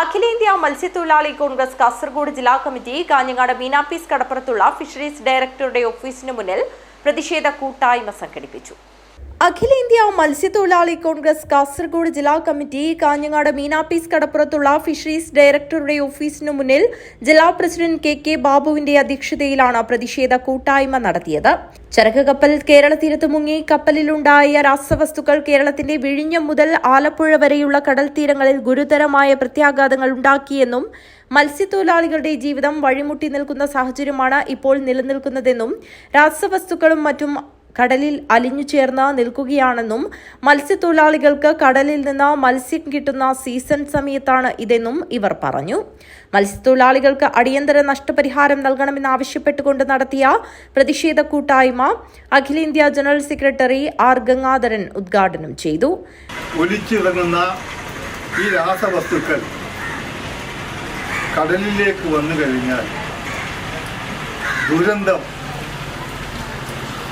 അഖിലേന്ത്യാ മത്സ്യത്തൊഴിലാളി കോൺഗ്രസ് കാസർഗോഡ് ജില്ലാ കമ്മിറ്റി കാഞ്ഞങ്ങാട് മീനാപ്പീസ് കടപ്പുറത്തുള്ള ഫിഷറീസ് ഡയറക്ടറുടെ ഓഫീസിനു മുന്നിൽ പ്രതിഷേധ കൂട്ടായ്മ സംഘടിപ്പിച്ചു. അഖിലേന്ത്യാ മത്സ്യത്തൊഴിലാളി കോൺഗ്രസ് കാസർഗോഡ് ജില്ലാ കമ്മിറ്റി കാഞ്ഞങ്ങാട് മീനാപ്പീസ് കടപ്പുറത്തുള്ള ഫിഷറീസ് ഡയറക്ടറുടെ ഓഫീസിനു മുന്നിൽ ജില്ലാ പ്രസിഡന്റ് കെ കെ ബാബുവിന്റെ അധ്യക്ഷതയിലാണ് പ്രതിഷേധ കൂട്ടായ്മ നടത്തിയത്. ചരക്ക് കപ്പൽ കേരള തീരത്ത് മുങ്ങി കപ്പലിലുണ്ടായ രാസവസ്തുക്കൾ കേരളത്തിന്റെ വിഴിഞ്ഞം മുതൽ ആലപ്പുഴ വരെയുള്ള കടൽ തീരങ്ങളിൽ ഗുരുതരമായ പ്രത്യാഘാതങ്ങൾ ഉണ്ടാക്കിയെന്നും മത്സ്യത്തൊഴിലാളികളുടെ ജീവിതം വഴിമുട്ടി നിൽക്കുന്ന സാഹചര്യമാണ് ഇപ്പോൾ നിലനിൽക്കുന്നതെന്നും രാസവസ്തുക്കളും മറ്റും കടലിൽ അലിഞ്ഞു ചേർന്ന് നിൽക്കുകയാണെന്നും മത്സ്യത്തൊഴിലാളികൾക്ക് കടലിൽ നിന്ന് മത്സ്യം കിട്ടുന്ന സീസൺ സമയത്താണ് ഇതെന്നും ഇവർ പറഞ്ഞു. മത്സ്യത്തൊഴിലാളികൾക്ക് അടിയന്തര നഷ്ടപരിഹാരം നൽകണമെന്നാവശ്യപ്പെട്ടുകൊണ്ട് നടത്തിയ പ്രതിഷേധ കൂട്ടായ്മ അഖിലേന്ത്യാ ജനറൽ സെക്രട്ടറി ആർ ഗംഗാധരൻ ഉദ്ഘാടനം ചെയ്തു. ഒലിച്ചിറങ്ങുന്ന ഈ രാസവസ്തുക്കൾ കടലിലേക്ക് വന്നു കഴിഞ്ഞാൽ ദുരന്തം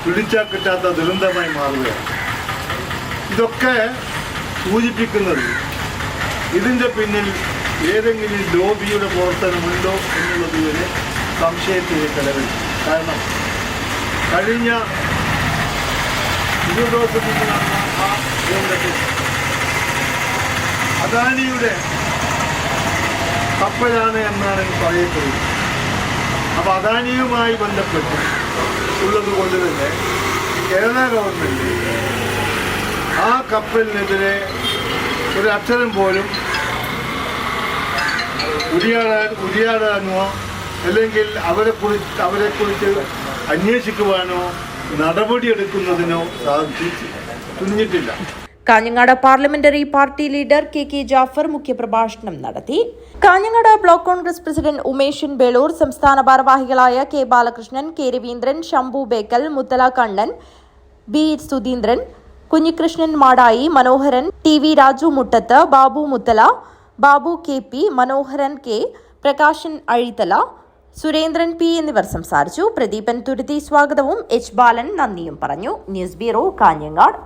പിടിച്ചാൽ കിട്ടാത്ത ദുരന്തമായി മാറുകയാണ്. ഇതൊക്കെ സൂചിപ്പിക്കുന്നത് ഇതിന്റെ പിന്നിൽ ഏതെങ്കിലും ലോബിയുടെ പ്രവർത്തനമുണ്ടോ എന്നുള്ളത് വരെ സംശയത്തിന് കിടവിൽ കാരണം കഴിഞ്ഞ ഇരു നടന്ന ആ അദാനിയുടെ കപ്പലാണ് എന്നാണ് പറയപ്പെടുന്നത്. അപ്പോൾ അദാനിയുമായി ബന്ധപ്പെട്ട് ഉള്ളത് കൊണ്ട് തന്നെ കേരള ഗവൺമെന്റ് ആ കപ്പലിനെതിരെ ഒരു അക്ഷരം പോലും ഉരിയാടാൻ ഉരിയാടാനോ അല്ലെങ്കിൽ അവരെ കുറിച്ച് അവരെ കുറിച്ച് അന്വേഷിക്കുവാനോ നടപടിയെടുക്കുന്നതിനോ സാധിച്ചു തുനിഞ്ഞിട്ടില്ല. Kanhangad parliamentary party leader K K Jafar മുഖ്യപ്രഭാഷണം നടത്തി. കാഞ്ഞങ്ങാട് ബ്ലോക്ക് കോൺഗ്രസ് പ്രസിഡന്റ് ഉമേഷൻ ബേളൂർ സംസ്ഥാന ഭാരവാഹികളായ K Balakrishnan K Raveendran Shambhu Bekal Muthala Kannan B Sudheendran Kunhikrishnan Madayi Manoharan T V Raju Muttath Babu Muthala Babu K P Manoharan K Prakashan Azhithala Surendran P എന്നിവർ സംസാരിച്ചു. പ്രദീപൻ തുരുത്തി സ്വാഗതവും H Balan നന്ദിയും പറഞ്ഞു. News bureau Kanhangad.